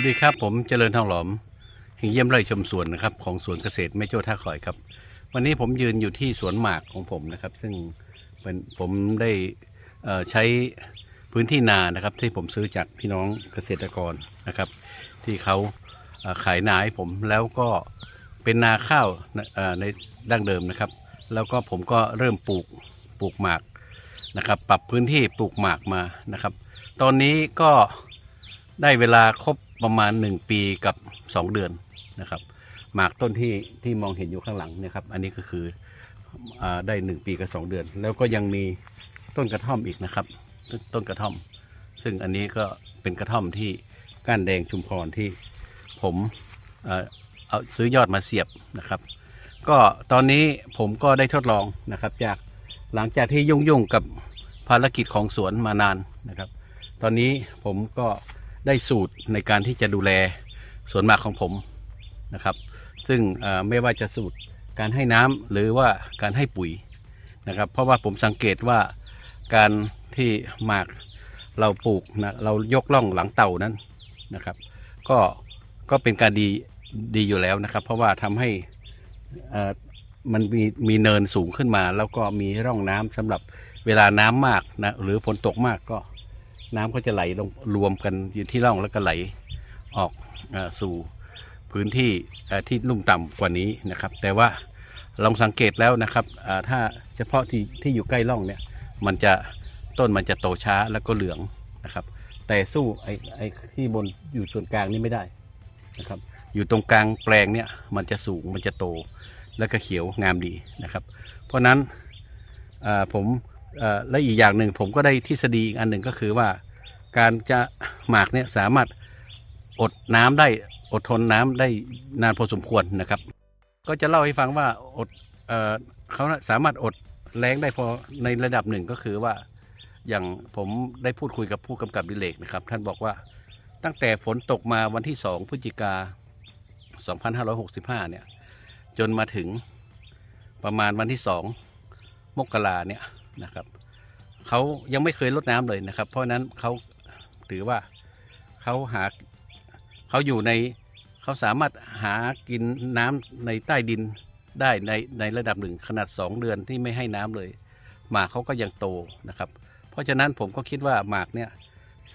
สวัสดีครับ ผมเจริญทองหลอมแห่งเยี่ยมไร่ชมสวนนะครับของสวนเกษตรแม่โจ้ท่าข่อยครับ วันนี้ผมยืนอยู่ที่สวนหมากของผมนะครับ ซึ่งเป็นผมได้ใช้พื้นที่นานะครับ ที่ผมซื้อจากพี่น้องเกษตรกรนะครับ ที่เขาขายนาให้ผมแล้วก็เป็นนาข้าวในดั้งเดิมนะครับ แล้วก็ผมก็เริ่มปลูกปลูกหมากนะครับ ปรับพื้นที่ปลูกหมากมานะครับ ตอนนี้ก็ได้เวลาครบ ประมาณ 1 ปีกับ 2 เดือนนะครับหมากต้นที่ที่มองเห็นอยู่ข้างหลังเนะครับอันนี้ก็คืออได้ 1 ปีกับ 2 เดือน แล้วก็ยังมีต้นกระท่อมอีกนะครับตต้นกระท่อม ซึ่งอันนี้ก็เป็นกระท่อมที่ก้านแดงชุมพรที่ผมเออเอาซื้อยอดมาเสียบนะครับ ก็ตอนนี้ผมก็ได้ทดลองนะครับจากหลังจากที่ยุ่งๆกับภารกิจของสวนมานานนะครับ ตอนนี้ผมก็ ได้สูตรในการที่จะดูแลสวนหมากของผมนะครับ ซึ่งไม่ว่าจะสูตรการให้น้ำหรือว่าการให้ปุ๋ยนะครับ เพราะว่าผมสังเกตว่าการที่หมากเราปลูกนะเรายกล่องหลังเต่านั้นนะครับ ก็ก็เป็นการดีดีอยู่แล้วนะครับ เพราะว่าทำให้อ่อมันมีมีเนินสูงขึ้นมา แล้วก็มีร่องน้ำสำหรับเวลาน้ำมากนะหรือฝนตกมากก็ น้ำก็จะไหลลงรวมกันอยู่ที่ร่องแล้วก็ไหลออกอสู่พื้นที่ที่ลุ่มต่ำกว่านี้นะครับ แต่ว่าลองสังเกตแล้วนะครับถ้าเฉพาะที่ที่อยู่ใกล้ร่องเนี่ยมันจะต้นมันจะโตช้าแล้วก็เหลืองนะครับ แต่สู้ไอ้ไอ้ที่บนอยู่ส่วนกลางนี่ไม่ได้นะครับ อยู่ตรงกลางแปลงเนี่ยมันจะสูงมันจะโตแล้วก็เขียวงามดีนะครับ เพราะนั้นผม และอีกอย่างหนึ่งผมก็ได้ทฤษฎีอีกอันหนึ่งก็คือว่า การจะหมากเนี่ยสามารถอดน้ำได้อดทนน้ำได้นานพอสมควรนะครับ ก็จะเล่าให้ฟังว่าอดเอเขาสามารถอดแรงได้พอในระดับหนึ่งก็คือว่า อย่างผมได้พูดคุยกับผู้กำกับดิเลกนะครับ ท่านบอกว่าตั้งแต่ฝนตกมาวันที่2พฤศจิกา 2565 เนี่ย จนมาถึงประมาณวันที่2มกราเนี่ย นะครับเขายังไม่เคยลดน้ำเลยนะครับ เพราะนั้นเขาถือว่าเขาหาเขาอยู่ในเขาสามารถหากินน้ำในใต้ดินได้ในในระดับหนึ่งขนาด 2 เดือนที่ไม่ให้น้ำเลย หมากเขาก็ยังโตนะครับ เพราะฉะนั้นผมก็คิดว่าหมากเนี่ย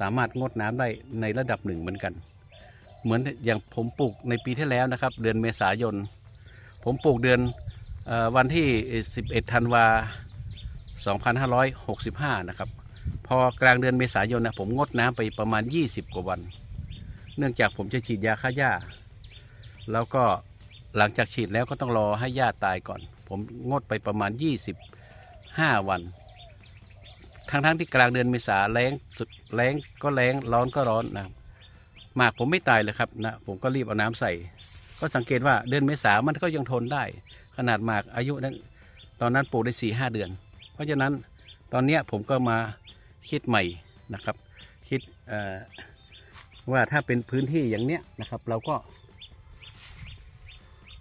สามารถงดน้ำได้ในระดับหนึ่งเหมือนกัน เหมือนอย่างผมปลูกในปีที่แล้วนะครับ เดือนเมษายน ผมปลูกเดือนออวันที่ 11ธันวา 2565 นะครับ พอกลางเดือนเมษายนนะผมงดน้ำไปประมาณ 20 กว่าวัน เนื่องจากผมจะฉีดยาฆ่าหญ้า แล้วก็หลังจากฉีดแล้วก็ต้องรอให้หญ้าตายก่อน ผมงดไปประมาณ 25 วัน ทั้งทั้งๆที่กลางเดือนเมษาแรงสุดแรงก็แรงร้อนก็ร้อนนะหมากผมไม่ตายเลยครับนะผมก็รีบเอาน้ำใส่ ก็สังเกตว่าเดือนเมษามันก็ยังทนได้ ขนาดหมากอายุนั้น ตอนนั้นปลูกได้สี่ห้าเดือน เพราะฉะนั้นตอนนี้ผมก็มาคิดใหม่นะครับ คิดว่าถ้าเป็นพื้นที่อย่างเนี้ยนะครับ เราก็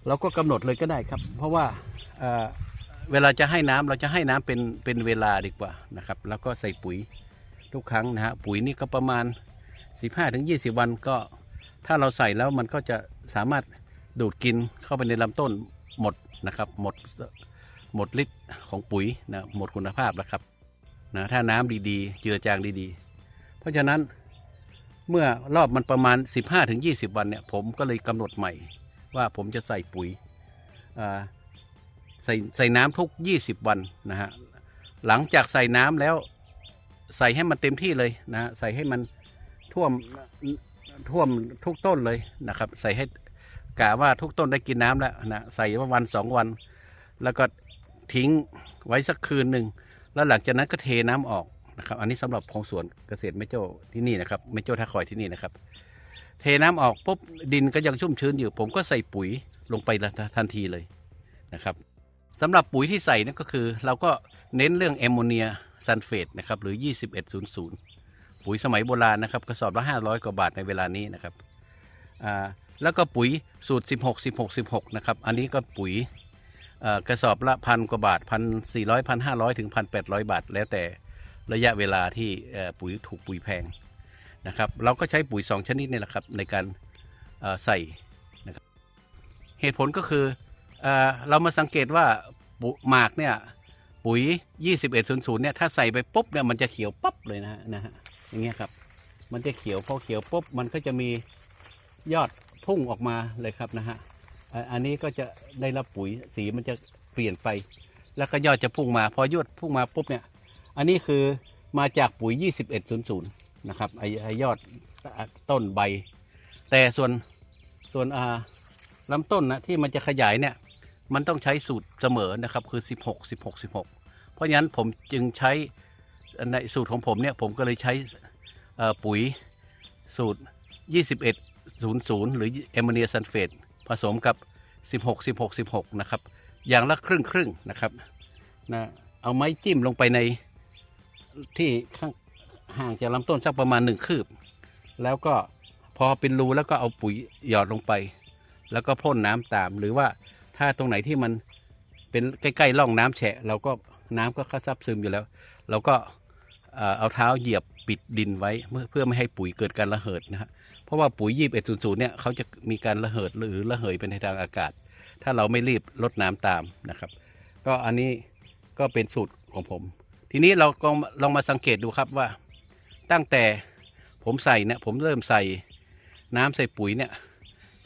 เราก็กำหนดเลยก็ได้ครับ เพราะว่าเวลาจะให้น้ำเราจะให้น้ำเป็นเป็นเวลาดีกว่านะครับ แล้วก็ใส่ปุ๋ยทุกครั้งนะฮะปุ๋ยนี่ก็ประมาณ 15-20 วันก็ถ้าเราใส่แล้วมันก็จะสามารถดูดกินเข้าไปในลำต้นหมดนะครับ หมด หมดฤทธิ์ของปุ๋ยนะหมดคุณภาพแล้วครับนะถ้าน้ำดีๆ เจือจางดีๆ เพราะฉะนั้นเมื่อรอบมันประมาณ 15-20 วันเนี่ยผมก็เลยกำหนดใหม่ ว่าผมจะใส่ปุ๋ยใส่ใส่น้ำทุก 20 วันนะฮะหลังจากใส่น้ำแล้วใส่ให้มันเต็มที่เลยนะฮะใส่ให้มันท่วมท่วมทุกต้นเลยนะครับ ใส่ให้กะว่าทุกต้นได้กินน้ำแล้วนะใส่ว่าวันสองวัน แล้วก็ ทิ้งไว้สักคืนหนึ่งแล้วหลังจากนั้นก็เทน้ำออกนะครับ อันนี้สำหรับของสวนเกษตรแม่โจ้ที่นี่นะครับแม่โจ้ท่าคอยที่นี่นะครับ เทน้ำออกปุ๊บดินก็ยังชุ่มชื้นอยู่ ผมก็ใส่ปุ๋ยลงไปทันทีเลยนะครับสำหรับปุ๋ยที่ใส่นั่นก็คือ เราก็เน้นเรื่องแอมโมเนียซัลเฟตนะครับหรือ 2100 ปุ๋ยสมัยโบราณนะครับกระสอบละ 500 กว่าบาทในเวลานี้นะครับอ่าแล้วก็ปุ๋ยสูตร 16 16 16 นะครับ อันนี้ก็ปุ๋ย กระสอบละพันกว่าบาทพันสี่ร้อยพันห้าร้อยถึงพันแปดร้อยบาท แล้วแต่ระยะเวลาที่ปุ๋ยถูกปุ๋ยแพงนะครับ เราก็ใช้ปุ๋ย 2 ชนิดนี่แหละครับในการใส่นะครับเหตุผลก็คือเอเรามาสังเกตว่าหมากเนี่ยปุ๋ย 2100เนี่ยถ้าใส่ไปปุ๊บเนี่ยมันจะเขียวปั๊บเลยนะฮะนะฮะอย่างเงี้ยครับมันจะเขียวพอเขียวปุ๊บมันก็จะมียอดพุ่งออกมาเลยครับนะฮะ อันนี้ก็จะได้รับปุ๋ยสีมันจะเปลี่ยนไป แล้วก็ยอดจะพุ่งมา พอยอดพุ่งมาปุ๊บเนี่ย อันนี้คือมาจากปุ๋ย 2100 นะครับไอ้ยอดต้นใบ แต่ส่วนส่วนอ่าลำต้นนะที่มันจะขยายเนี่ย มันต้องใช้สูตรเสมอนะครับคือ 16 16 16 เพราะฉะนั้นผมจึงใช้ในสูตรของผมเนี่ยผมก็เลยใช้ปุ๋ยสูตร 2100 หรือแอมโมเนียซัลเฟต ผสมกับ 16 16 16 นะครับ อย่างละครึ่งครึ่งนะครับนะเอาไม้จิ้มลงไปในที่ข้างห่างจากลำต้นสักประมาณหนึ่งคืบ แล้วก็พอเป็นรูแล้วก็เอาปุ๋ยหยอดลงไป แล้วก็พ่นน้ำตาม หรือว่าถ้าตรงไหนที่มันเป็นใกล้ๆร่องน้ำแฉะ เราก็น้ำก็เข้าซับซึมอยู่แล้ว เราก็เอาเท้าเหยียบปิดดินไว้เพื่อเพื่อไม่ให้ปุ๋ยเกิดการระเหิดนะฮะ เพราะว่าปุ๋ยยีบเอ็ดศูนย์เนี่ยเขาจะมีการระเหิดหรือระเหยเป็นในทางอากาศ ถ้าเราไม่รีบลดน้ำตามนะครับ ก็อันนี้ก็เป็นสูตรของผม ทีนี้เราก็ลองมาสังเกตดูครับว่า ตั้งแต่ผมใส่เนี่ยผมเริ่มใส่น้ำใส่ปุ๋ยเนี่ย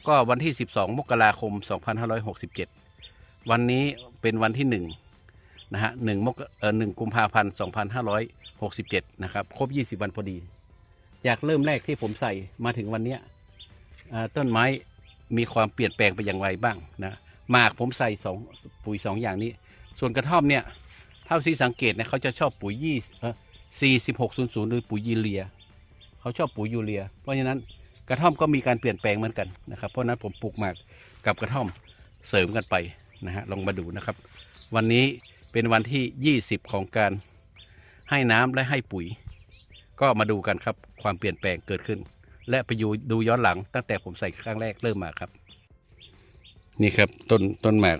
ก็วันที่ 12 มกราคม 2567 วันนี้เป็นวันที่1นะฮะหนึ่งมกเอ่อหนึ่งกุมภาพันธ์ 2567 นะครับ ครบ 20 วันพอดี จากเริ่มแรกที่ผมใส่มาถึงวันนี้ต้นไม้มีความเปลี่ยนแปลงไปอย่างไรบ้างนะหมากผมใส่สองปุ๋ยสองอย่างนี้ ส่วนกระท่อมเนี่ยเท่าที่สังเกตเนี่ยเขาจะชอบปุ๋ยยี่สี่สิบหกศูนย์ศูนย์หรือปุ๋ยยูเรีย เขาชอบปุ๋ยยูเรีย เพราะฉะนั้นกระท่อมก็มีการเปลี่ยนแปลงเหมือนกันนะครับ เพราะฉะนั้นผมปลูกหมากกับกระท่อมเสริมกันไปนะฮะลองมาดูนะครับ วันนี้เป็นวันที่ 20 ของการให้น้ำและให้ปุ๋ย ก็มาดูกันครับความเปลี่ยนแปลงเกิดขึ้น และไปอยู่ดูย้อนหลัง ตั้งแต่ผมใส่ครั้งแรกเริ่มมาครับ นี่ครับต้นต้นหมาก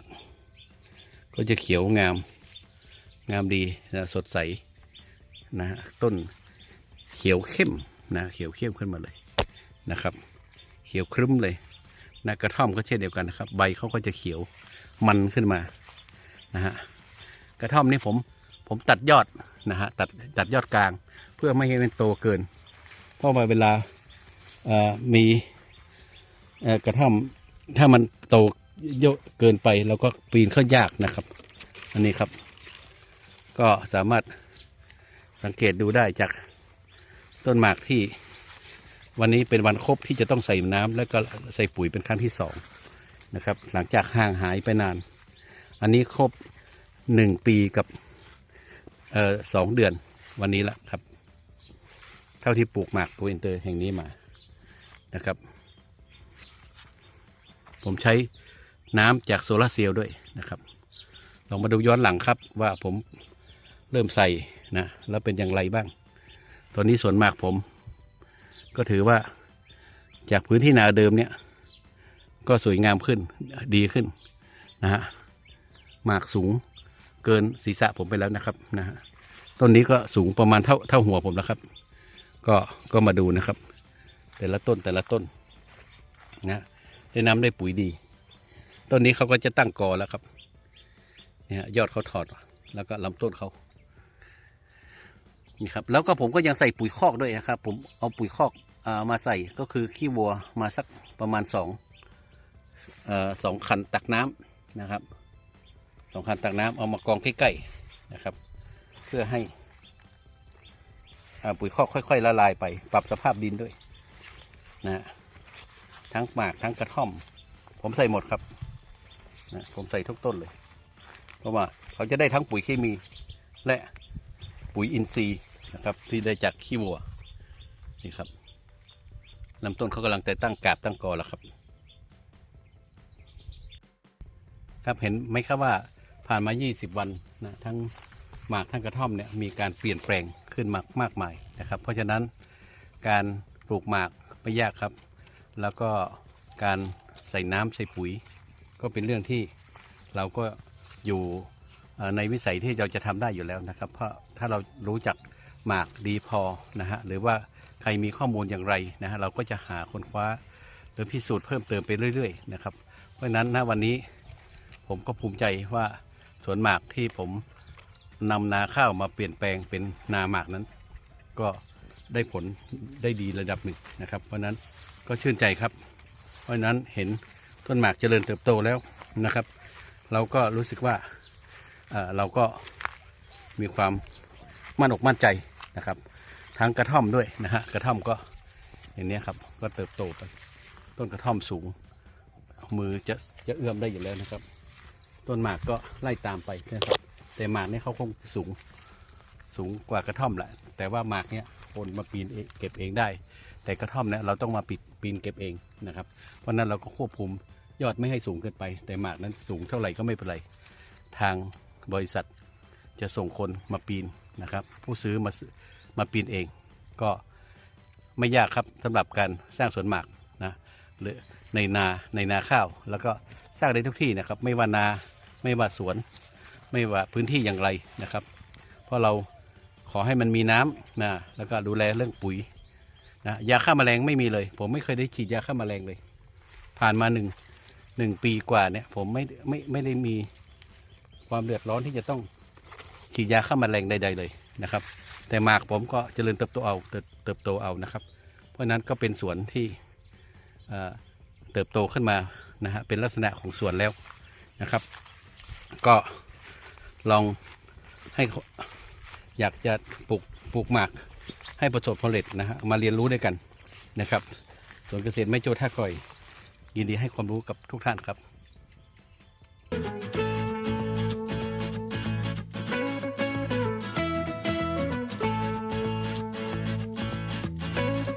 ก็จะเขียวงาม งามดีนะสดใสนะฮะต้นเขียวเข้มนะเขียวเข้มขึ้นมาเลยนะครับ เขียวครึ้มเลยนะกระท่อมก็เช่นเดียวกันนะครับ ใบเขาก็จะเขียวมันขึ้นมานะฮะกระท่อมนี่ผมผมตัดยอดนะฮะตัดตัดยอดกลาง เพื่อไม่ให้มันโตเกิน เพราะว่าเวลาเอ่อมีเอ่อกระท่อมถ้ามันโตเยอะเกินไปเราก็ปีนเข้ายากนะครับ อันนี้ครับ ก็สามารถสังเกตดูได้จากต้นหมากที่วันนี้เป็นวันครบที่จะต้องใส่น้ำแล้วก็ใส่ปุ๋ยเป็นครั้งที่สองนะครับ หลังจากห่างหายไปนาน อันนี้ครบหนึ่งปีกับเอ่อสองเดือนวันนี้ละครับ ท่าที่ปลูกหมากโกอินเตอร์แห่งนี้มานะครับ ผมใช้น้ำจากโซลาร์เซลล์ด้วยนะครับ ลองมาดูย้อนหลังครับว่าผมเริ่มใส่นะแล้วเป็นอย่างไรบ้าง ตอนนี้ส่วนมากผม ก็ถือว่าจากพื้นที่นาเดิมเนี่ย ก็สวยงามขึ้นดีขึ้นนะฮะหมากสูงเกินศีรษะผมไปแล้วนะครับนะฮะต้นนี้ก็สูงประมาณเท่าเท่าหัวผมแล้วครับ ก็ก็มาดูนะครับ แต่ละต้นแต่ละต้นนะได้น้ำได้ปุ๋ยดี ต้นนี้เขาก็จะตั้งกอแล้วครับ เนี่ยยอดเขาถอดแล้วก็ลำต้นเขานี่ครับแล้วก็ผมก็ยังใส่ปุ๋ยคอกด้วยนะครับ ผมเอาปุ๋ยคอกอามาใส่ก็คือขี้วัวมาสักประมาณสองอสองคันตักน้ำนะครับสองคันตักน้ำเอามากองใกล้ๆนะครับ เพื่อให้ ปุ๋ยคอกค่อย ๆ ละลายไป ปรับสภาพดินด้วยนะฮะทั้งหมากทั้งกระท่อม ผมใส่หมดครับนะผมใส่ทุกต้นเลย เพราะว่าเขาจะได้ทั้งปุ๋ยเคมีและปุ๋ยอินทรีย์นะครับ ที่ได้จากขี้วัวนี่ครับลำต้นเขากำลังแต่ตั้งกาบตั้งกอแล้วครับ ครับเห็นไหมครับว่าผ่านมา 20 วันนะทั้งหมากทั้งกระท่อมเนี่ยมีการเปลี่ยนแปลง ขึ้นมากมากมายนะครับ เพราะฉะนั้นการปลูกหมากไม่ยากครับ แล้วก็การใส่น้ำใส่ปุ๋ย ก็เป็นเรื่องที่เราก็อยู่ในวิสัยที่เราจะทำได้อยู่แล้วนะครับ เพราะถ้าเรารู้จักหมากดีพอนะฮะหรือว่าใครมีข้อมูลอย่างไรนะฮะเราก็จะหาค้นคว้าหรือพิสูจน์เพิ่มเติมไปเรื่อยๆนะครับ เพราะฉะนั้นณวันนี้ผมก็ภูมิใจว่าสวนหมากที่ผม นำนาข้าวมาเปลี่ยนแปลงเป็นนาหมากนั้น ก็ได้ผลได้ดีระดับหนึ่งนะครับ เพราะนั้นก็ชื่นใจครับ เพราะนั้นเห็นต้นหมากเจริญเติบโตแล้วนะครับ เราก็รู้สึกว่าเราก็มีความมั่นอกมั่นใจนะครับทางกระท่อมด้วยนะฮะกระท่อมก็อย่างนี้ครับก็เติบโตไปต้นกระท่อมสูง มือจะจะเอื้อมได้อยู่แล้วนะครับ ต้นหมากก็ไล่ตามไปนะครับ แต่หมากนี่เขาคงสูงสูงกว่ากระท่อมแหละแต่ว่าหมากเนี่ยคนมาปีนเองเก็บเองได้ แต่กระท่อมเนี่ยเราต้องมาปิดปีนเก็บเองนะครับ เพราะฉะนั้นเราก็ควบคุมยอดไม่ให้สูงเกินไป แต่หมากนั้นสูงเท่าไหร่ก็ไม่เป็นไร ทางบริษัทจะส่งคนมาปีนนะครับ ผู้ซื้อมาซื้อมาปีนเอง ก็ไม่ยากครับสำหรับการสร้างสวนหมากนะหรือในนาในนาข้าว แล้วก็สร้างได้ทุกที่นะครับ ไม่ว่านาไม่ว่าสวน ไม่ว่าพื้นที่อย่างไรนะครับ เพราะเราขอให้มันมีน้ำนะแล้วก็ดูแลเรื่องปุ๋ยนะยาฆ่าแมลงไม่มีเลย ผมไม่เคยได้ฉีดยาฆ่าแมลงเลย ผ่านมาหนึ่งหนึ่งปีกว่าเนี่ยผมไม่ไม่ไม่ได้มีความเดือดร้อนที่จะต้องฉีดยาฆ่าแมลงใด ๆ เลยนะครับ แต่หมากผมก็เจริญเติบโตเอาเติบโตเอานะครับ เพราะฉะนั้นก็เป็นสวนที่เอ่อเติบโตขึ้นมานะฮะเป็นลักษณะของสวนแล้วนะครับ ก็ ลองให้อยากจะปลูกปลูกหมากให้ประสบผลสำเร็จนะฮะมาเรียนรู้ด้วยกันนะครับส่วนเกษตรไม่โจท่าก่อย ยินดีให้ความรู้กับทุกท่านครับ